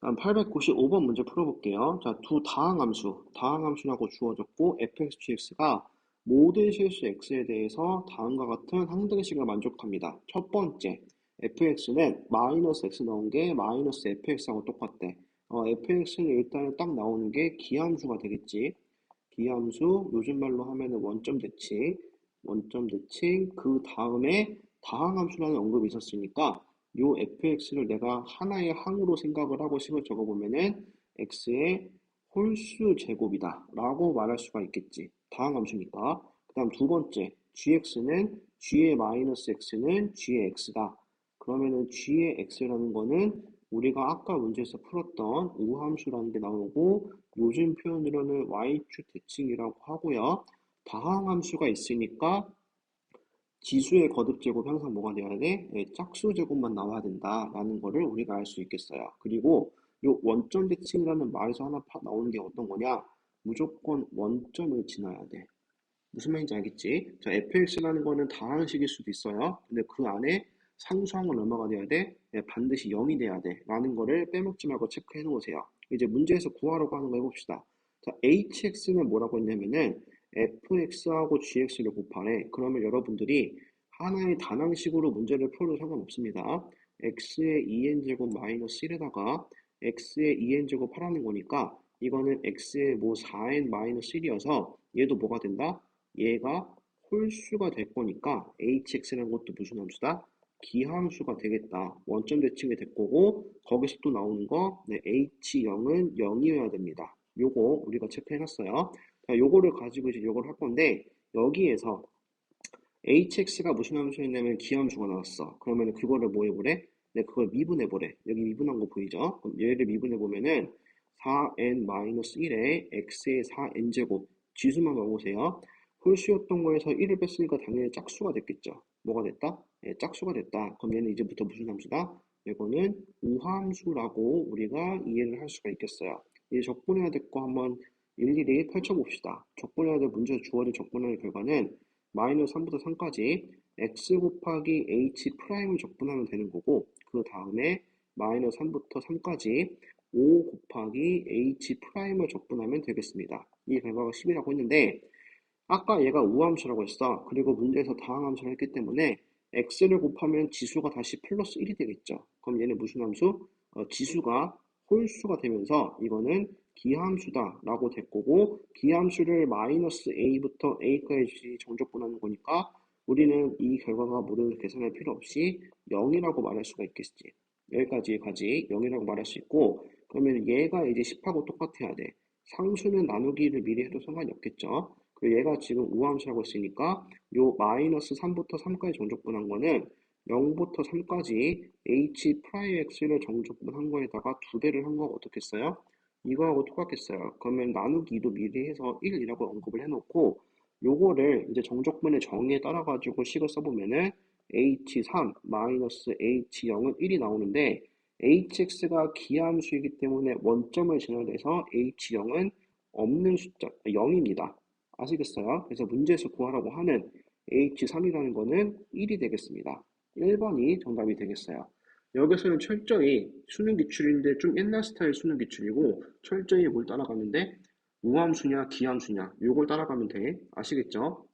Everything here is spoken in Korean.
다음 895번 문제 풀어볼게요. 자, 두 다항함수, 다항함수라고 주어졌고 fx, gx가 모든 실수 x에 대해서 다음과 같은 항등식을 만족합니다. 첫 번째, fx는 마이너스 x 넣은 게 마이너스 fx하고 똑같대. 어, fx는 일단은 딱 나오는 게 기함수가 되겠지. 기함수, 요즘 말로 하면 은 원점 대칭, 원점 대칭, 그 다음에 다항함수라는 언급이 있었으니까 요 fx를 내가 하나의 항으로 생각을 하고 식을 적어보면은 x의 홀수 제곱이다 라고 말할 수가 있겠지. 다항 함수니까. 그 다음 두 번째, gx는 g의 마이너스 x는 g의 x다. 그러면은 g의 x라는 거는 우리가 아까 문제에서 풀었던 우함수라는 게 나오고 요즘 표현으로는 y축 대칭이라고 하고요. 다항함수가 있으니까 지수의 거듭 제곱 항상 뭐가 돼야 돼? 네, 짝수 제곱만 나와야 된다라는 거를 우리가 알 수 있겠어요. 그리고 요 원점 대칭이라는 말에서 하나 나오는 게 어떤 거냐? 무조건 원점을 지나야 돼. 무슨 말인지 알겠지? 자, fx라는 거는 다항식일 수도 있어요. 근데 그 안에 상수항은 얼마가 돼야 돼? 네, 반드시 0이 돼야 돼. 라는 거를 빼먹지 말고 체크해 놓으세요. 이제 문제에서 구하라고 하는 거 해봅시다. 자, hx는 뭐라고 했냐면은 fx하고 gx를 곱하래. 그러면 여러분들이 하나의 단항식으로 문제를 풀어도 상관없습니다. x의 2n제곱 마이너스 1에다가 x의 2n제곱 하라는 거니까 이거는 x의 뭐 4n 마이너스 1이어서 얘도 뭐가 된다? 얘가 홀수가 될 거니까 hx라는 것도 무슨 함수다? 기함수가 되겠다. 원점 대칭이 될 거고 거기서 또 나오는 거 네, h0은 0이어야 됩니다. 요거 우리가 체크해놨어요. 자, 요거를 가지고 이제 요걸 할 건데 여기에서 hx가 무슨 함수였냐면 기함수가 나왔어. 그러면 그거를 뭐 해보래? 네, 그걸 미분해보래. 여기 미분한 거 보이죠? 그럼 얘를 미분해보면은 4n-1에 x의 4n제곱 지수만 봐보세요. 홀수였던 거에서 1을 뺐으니까 당연히 짝수가 됐겠죠. 뭐가 됐다? 네, 짝수가 됐다. 그럼 얘는 이제부터 무슨 함수다? 이거는 우함수라고 우리가 이해를 할 수가 있겠어야 이제 적분해야 될 거 한번 일일이 펼쳐봅시다. 적분해야 될 문제 주어진 적분하는 결과는 마이너스 3부터 3까지 x 곱하기 h 프라임을 적분하면 되는 거고 그 다음에 마이너스 3부터 3까지 5 곱하기 h 프라임을 적분하면 되겠습니다. 이 결과가 10이라고 했는데 아까 얘가 우함수라고 했어. 그리고 문제에서 다항함수를 했기 때문에 x를 곱하면 지수가 다시 플러스 1이 되겠죠. 그럼 얘는 무슨 함수? 어, 지수가 홀수가 되면서 이거는 기함수다 라고 될 거고 기함수를 마이너스 a부터 a까지 정적분하는 거니까 우리는 이 결과가 모두 계산할 필요 없이 0이라고 말할 수가 있겠지. 여기까지까지 0이라고 말할 수 있고 그러면 얘가 이제 10하고 똑같아야 돼. 상수는 나누기를 미리 해도 상관이 없겠죠. 그리고 얘가 지금 우함수라고 했으니까 요 마이너스 3부터 3까지 정적분한 거는 0부터 3까지 h 프라이 x를 정적분한 거에다가 두 배를 한 거가 어떻겠어요? 이거하고 똑같겠어요. 그러면 나누기도 미리 해서 1이라고 언급을 해놓고 요거를 이제 정적분의 정의에 따라 가지고 식을 써보면은 h3 마이너스 h0은 1이 나오는데 hx가 기함수이기 때문에 원점을 지나돼서 h0은 없는 숫자 0입니다. 아시겠어요? 그래서 문제에서 구하라고 하는 h3이라는 거는 1이 되겠습니다. 1번이 정답이 되겠어요. 여기서는 철저히 수능 기출인데 좀 옛날 스타일 수능 기출이고 철저히 뭘 따라가는데 우함수냐 기함수냐 요걸 따라가면 돼 아시겠죠?